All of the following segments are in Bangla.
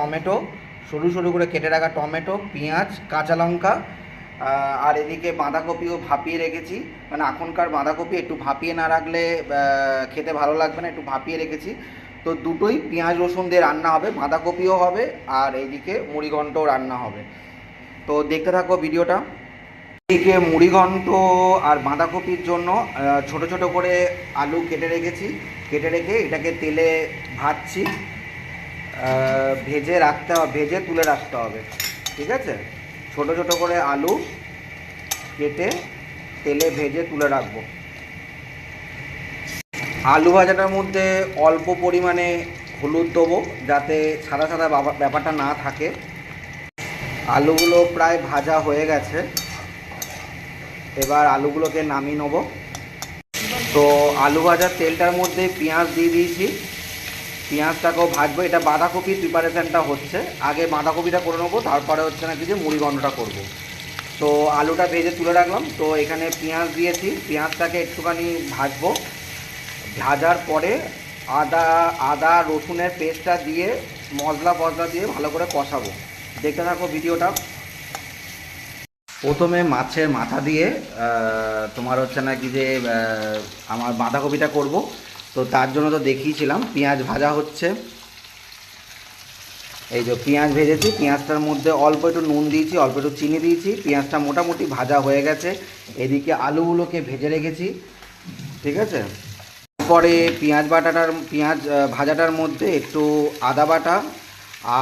টমেটো, সরু সরু করে কেটে রাখা টমেটো, পেঁয়াজ, কাঁচা লঙ্কা আর এদিকে বাঁধাকপিও ভাপিয়ে রেখেছি। মানে এখনকার বাঁধাকপি একটু ভাপিয়ে না রাখলে খেতে ভালো লাগবে না, একটু ভাপিয়ে রেখেছি। তো দুটোই পেঁয়াজ, রসুন দিয়ে রান্না হবে, বাঁধাকপিও হবে, আর এইদিকে মুড়িঘণ্টও রান্না হবে। তো দেখতে থাকো ভিডিওটা। এদিকে মুড়িঘণ্ট আর বাঁধাকপির জন্য ছোট ছোট করে আলু কেটে রেখেছি। কেটে রেখে এটাকে তেলে ভাজছি। ভেজে রাখতে হবে, ভেজে তুলে রাখতে হবে, ঠিক আছে? ছোট ছোট করে আলু কেটে তেলে ভেজে তুলে রাখব। আলু ভাজাটার মধ্যে অল্প পরিমাণে হলুদ দেবো, যাতে সাদা সাদা ব্যাপারটা না থাকে। আলুগুলো প্রায় ভাজা হয়ে গেছে। এবার আলুগুলোকে নামিয়ে নেব। তো আলু ভাজার তেলটার মধ্যে পেঁয়াজ দিয়ে দিয়েছি। পেঁয়াজটাকেও ভাজবো, এটা বাঁধাকপির প্রিপারেশানটা হচ্ছে। আগে বাঁধাকপিটা করে নেব, তারপরে হচ্ছে নাকি যে মুড়ি গন্ধটা করব। তো আলুটা ভেজে তুলে রাখলাম। তো এখানে পেঁয়াজ দিয়েছি, পেঁয়াজটাকে একটুখানি ভাজবো। ভাজার পরে আদা আদা, রসুনের পেস্টটা দিয়ে মশলা ফসলা দিয়ে ভালো করে কষাবো। দেখতে থাকো ভিডিওটা। প্রথমে মাছের মাথা দিয়ে তোমার হচ্ছে নাকি যে আমার বাঁধাকপিটা করব। তো তার জন্য তো দেখিয়েছিলাম, পেঁয়াজ ভাজা হচ্ছে। এই যে পেঁয়াজ ভেজেছি, পেঁয়াজটার মধ্যে অল্প একটু নুন দিয়েছি, অল্প একটু চিনি দিয়েছি, পেঁয়াজটা মোটামুটি ভাজা হয়ে গেছে। এদিকে আলুগুলোকে ভেজে রেখেছি, ঠিক আছে? পরে পেঁয়াজ বাটাটার, পেঁয়াজ ভাজাটার মধ্যে একটু আদা বাটা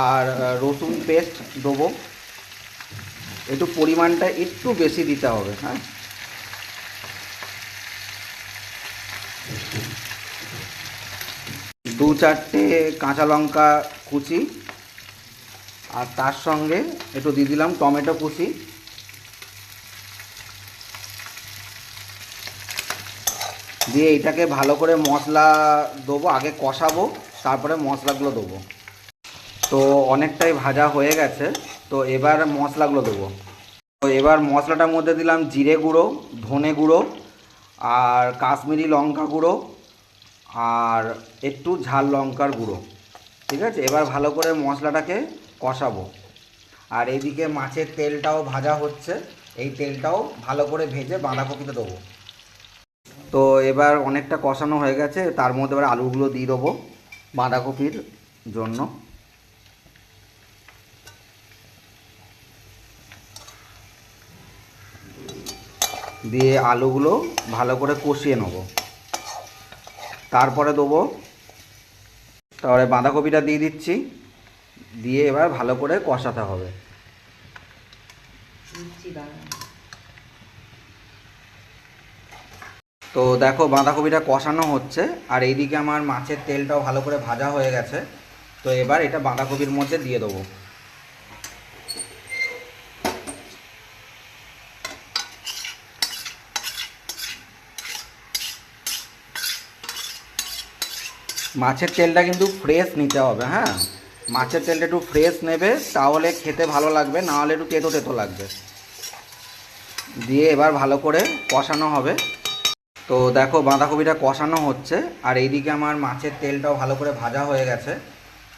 আর রসুন পেস্ট দেবো। একটু পরিমাণটা একটু বেশি দিতে হবে হ্যাঁ? দু চারটে কাঁচা লঙ্কা কুচি, আর তার সঙ্গে একটু দিয়ে দিলাম টমেটো কুচি। দিয়ে এটাকে ভালো করে মশলা দেবো, আগে কষাবো, তারপরে মশলাগুলো দেবো। তো অনেকটাই ভাজা হয়ে গেছে, তো এবার মশলাগুলো দেবো। তো এবার মশলাটার মধ্যে দিলাম জিরে গুঁড়ো, ধনে গুঁড়ো, আর কাশ্মীরি লঙ্কা গুঁড়ো আর একটু ঝাল লঙ্কার গুঁড়ো, ঠিক আছে? এবার ভালো করে মশলাটাকে কষাবো। আর এইদিকে মাছের তেলটাও ভাজা হচ্ছে, এই তেলটাও ভালো করে ভেজে বাঁধাকপিতে দেবো। তো এবার অনেকটা কষানো হয়ে গেছে, তার মধ্যে এবার আলুগুলো দিয়ে দেবো বাঁধাকপির জন্য। দিয়ে আলুগুলো ভালো করে কষিয়ে নেব। তারপরে দেবো। তারপরে বাঁধাকপিটা দিয়ে দিচ্ছি। দিয়ে এবার ভালো করে কষাতে হবে। তো দেখো বাঁধাকপিটা কষানো হচ্ছে আর এইদিকে আমার মাছের তেলটাও ভালো করে ভাজা হয়ে গেছে। তো এবার এটা বাঁধাকপির মধ্যে দিয়ে দেবো। মাছের তেলটা কিন্তু ফ্রেশ নিতে হবে হ্যাঁ? মাছের তেলটা একটু ফ্রেশ নেবে, তাহলে খেতে ভালো লাগবে, না হলে একটু তেতো তেতো লাগবে। দিয়ে এবার ভালো করে কষানো হবে। তো দেখো, বাঁধাকপিটা কষানো হচ্ছে, আর এইদিকে আমার মাছের তেলটাও ভালো করে ভাজা হয়ে গেছে।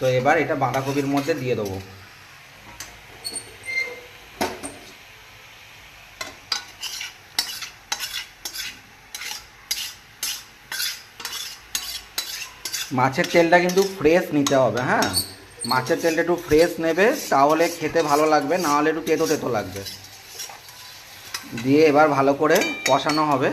তো এবার এটা বাঁধাকপির মধ্যে দিয়ে দেবো। মাছের তেলটা কিন্তু ফ্রেশ নিতে হবে হ্যাঁ? মাছের তেলটা একটু ফ্রেশ নেবে, তাহলে খেতে ভালো লাগবে, না হলে একটু তেতো তেতো লাগবে। দিয়ে এবার ভালো করে কষানো হবে।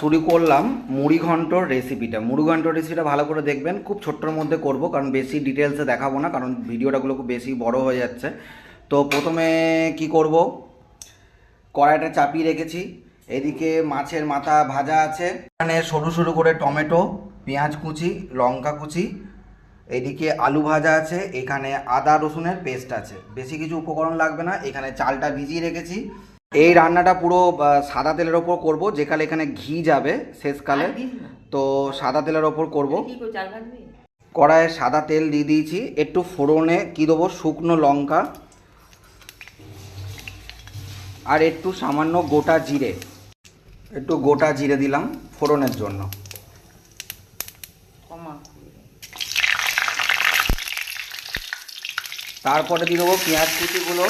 শুরু করলাম মুড়ি ঘন্টর রেসিপিটা মুড়ি ঘন্টর রেসিপিটা ভালো করে দেখবেন, খুব ছোট্টর মধ্যে করব, কারণ বেশি ডিটেলসে দেখাবো না, কারণ ভিডিওটাগুলো খুব বেশি বড় হয়ে যাচ্ছে। তো প্রথমে কি করব? কড়াইটা চাপিয়ে রেখেছি। এদিকে মাছের মাথা ভাজা আছে। এখানে সরু সরু করে টমেটো পেঁয়াজ কুচি লঙ্কা কুচি এদিকে আলু ভাজা আছে এখানে আদা রসুনের পেস্ট আছে। বেশি কিছু উপকরণ লাগবে না এখানে চালটা ভিজিয়ে রেখেছি। এই রান্নাটা পুরো সাদা তেলের ওপর করব যেখানে এখানে ঘি যাবে শেষকালে তো সাদা তেলের ওপর করব। কড়াইয়ে সাদা তেল দিয়ে দিয়েছি একটু ফোড়নে কী দেবো শুকনো লঙ্কা। আর একটু সামান্য গোটা জিরে। একটু গোটা জিরে দিলাম ফোড়নের জন্য। তারপরে দিয়ে দেবো পেঁয়াজ কুচিগুলো।